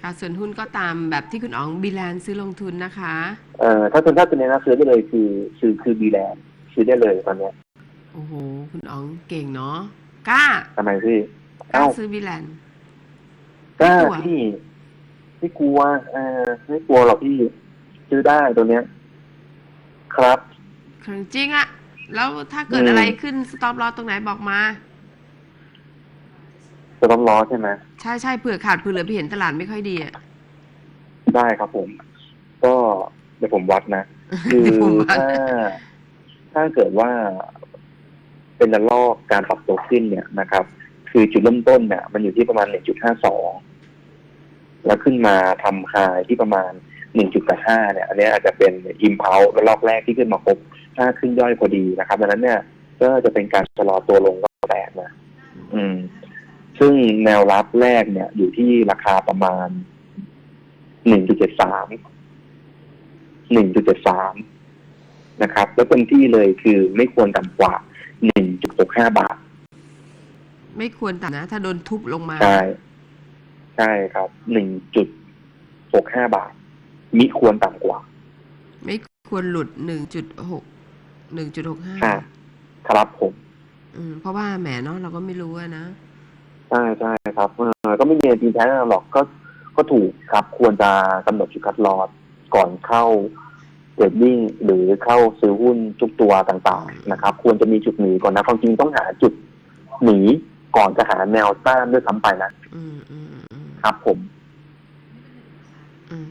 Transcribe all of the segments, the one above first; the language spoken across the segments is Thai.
ค่ะส่วนหุ้นก็ตามแบบที่คุณอ๋องบีแลนซื้อลงทุนนะคะเอ่อถ้าเป็นถ้าเป็นในนักซื้อได้เลยคือคือคือบีแลนซื้อได้เลยตอนเนี้ยโอ้โหคุณอ๋องเก่งเนาะกล้าทำไมพี่กล้าเอ้าซื้อบีแลน กล้าไม่กลัว พี่ไม่กลัวเออไม่กลัวหรอกพี่ซื้อได้ตัวเนี้ย ครับของจริงอะแล้วถ้าเกิดอืม อะไรขึ้นสต็อปลอตรงไหนบอกมา จะต้องล้อใช่ไหมใช่ใช่เผื่อขาดเผื่อเหลือไปเห็นตลาดไม่ค่อยดีอะได้ครับผม ก็เดี๋ยวผมวัดนะ คือผมว่าถ้าถ้าเกิดว่าเป็นระลอกการปรับตัวขึ้นเนี่ยนะครับ คือจุดเริ่มต้นเนี่ย มันอยู่ที่ประมาณ 1.52 แล้วขึ้นมาทำคายที่ประมาณ 1.85 เนี่ย อันนี้อาจจะเป็นอิมเพลระลอกแรกที่ขึ้นมาครบถ้าขึ้นย่อยพอดีนะครับดังนั้นเนี่ย ก็จะเป็นการชะลอตัวลงก็แปลกนะ อืม ซึ่งแนวรับแรกเนี่ย อยู่ที่ราคาประมาณ1.73 1.73นะครับ แล้วเต็มที่เลยคือไม่ควรต่ำกว่า1.65บาท ไม่ควรต่ำนะ ถ้าโดนทุบลงมา ใช่ ใช่ครับ1.65บาท มิควรต่ำกว่า ไม่ควรหลุดหนึ่งจุดหกหนึ่งจุดหกห้าค่ะครับผมเพราะว่าแหมเนาะเราก็ไม่รู้อะนะ ใช่ใช่ครับเออก็ไม่มีอะไรจริงแท้หรอกก็ก็ถูกครับควรจะกำหนดจุดคัดลอสก่อนเข้าเทรดดิ้งหรือเข้าซื้อหุ้นทุกตัวต่างๆนะครับ ควรจะมีจุดหนีก่อนนะความจริงต้องหาจุดหนีก่อนจะหาแนวต้านด้วยซ้ำไปนะอืมอืมอืมครับ ผม อืม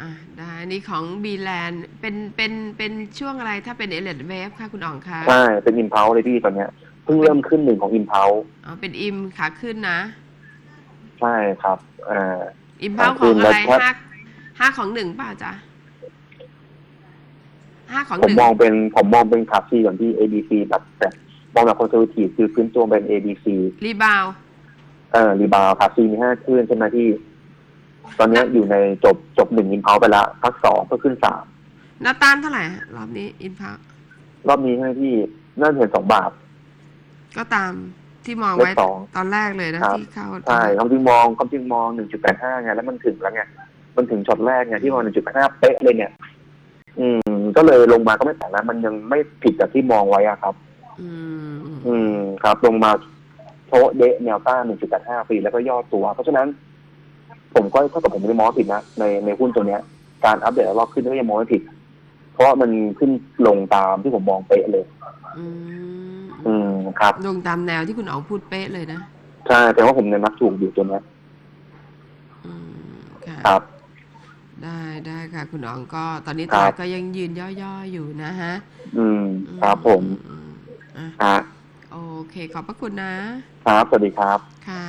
อะได้อันนี้ของบีแลนด์เป็นเป็นเป็นช่วงอะไรถ้าเป็นเอเลดเวฟค่ะคุณอ๋องคะ ใช่ เป็นอิมเพลเลยพี่ตอนเนี้ย เพิ่งเริ่มขึ้นหนึ่งของอิมเพลอ๋อเป็นอิมขาขึ้นนะ ใช่ครับเอ่ออิมเพลขาขขึ้องนอะไรแล้วครับห้าห้าของหนึ่งเปล่าจ๊ะห้าของผหมนึ่งมองเป็นผมมองเป็นขาซีก่อนที่ ABC แบบแต่มองแบบคอนเซอร์วทีฟคือพื้นตัวเป็น ABC รีบาวเออรีบาวขาซีมีห้าขึ้นใช่ไหมที่ ตอนเนี้ยอยู่ในจบจบหนึ่งอิมเพลไปละพักสองก็ขึ้นสามหน้าต้านเท่าไหร่ฮะรอบนี้อินพรอบนี้ให้ที่น่าจะเห็นสองบาท ก็ตามที่มองเลขไว้สองตอนแรกเลยนะครับ ที่เข้าใช่ความจริงมองความจริงมองหนึ่งจุดแปดห้าไงแล้วมันถึงแล้วไงมันถึงช็อตแรกไงที่มองหนึ่งจุดแปดห้าเป๊ะเลยเนี่ย อืม ก็เลยลงมาก็ไม่แปลกนะมันยังไม่ผิดจากที่มองไว้อะครับ อืมอืมอืมครับลงมาโชะเดะแนวต้าน1.85ปีแล้วก็ย่อตัว เพราะฉะนั้น ผมก็ถ้าเกิดผมไม่ได้มองผิดนะในในหุ้นตัวเนี้ย การอัปเดตรอบขึ้นก็ยังมองไม่ผิด เพราะว่ามันขึ้นลงตามที่ผมมองเป๊ะเลย อืมอืม ครับ ลงตามแนวที่คุณอ๋องพูดเป๊ะเลยนะใช่แต่ว่าผมในยมักถูกอยู่ตัวเนี้ยอืมค่ะครับ ได้ได้ค่ะ คุณอ๋องก็ตอนนี้คตรับลาดก็ยังยืนย่อๆอยู่นะฮะอืมครับผมอืมอะฮะโอเคขอบพระคุณนะ ครับสวัสดีครับ ค่ะ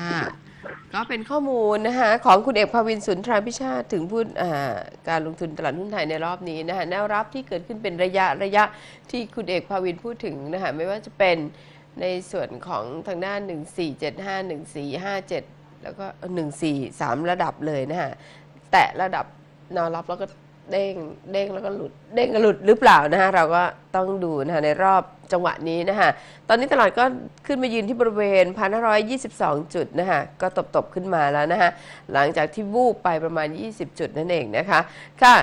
ก็เป็นข้อมูลนะคะของคุณเอกภาวินสุนทราพิชาติถึงพูดอ่าการลงทุนตลาดหุ้นไทยในรอบนี้นะคะแนวรับที่เกิดขึ้นเป็นระยะระยะที่คุณเอกภาวินพูดถึงนะคะไม่ว่าจะเป็น ในส่วนของทางด้าน 1475 1457 แล้วก็ 143 ระดับเลยนะคะแตะระดับแนรับแล้วก็เด้งเด้งแล้วก็หลุด เด้งก็หลุดหรือเปล่านะคะเราก็ต้องดูนะคะในรอบจังหวะนี้นะคะตอนนี้ตลาดก็ขึ้นมายืนที่บริเวณ 1,522 จุดนะคะก็ตบตบๆขึ้นมาแล้วนะคะหลังจากที่วูบไปประมาณ 20 จุดนั่นเองนะคะ ค่ะ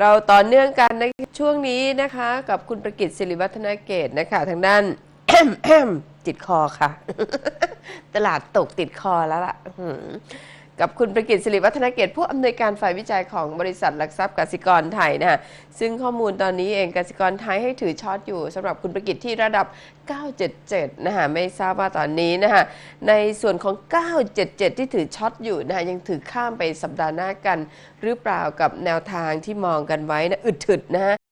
เราต่อเนื่องกันในช่วงนี้นะคะ กับคุณประกิตศิริวัฒนาเกตนะคะทางด้าน ติดคอค่ะ ตลาดตกติดคอแล้วล่ะกับคุณประกิตศิริวัฒนาเกตผู้อำนวยการฝ่ายวิจัยของบริษัทหลักทรัพย์กสิกรไทยนะคะซึ่งข้อมูลตอนนี้เองกสิกรไทยให้ถือช็อตอยู่สำหรับคุณประกิตที่ระดับ 977 นะคะไม่ทราบว่าตอนนี้นะคะในส่วนของ 977 ที่ถือช็อตอยู่นะคะยังถือข้ามไปสัปดาห์หน้ากัน หรือเปล่ากับแนวทางที่มองกันไว้นะอึดถึดนะฮะ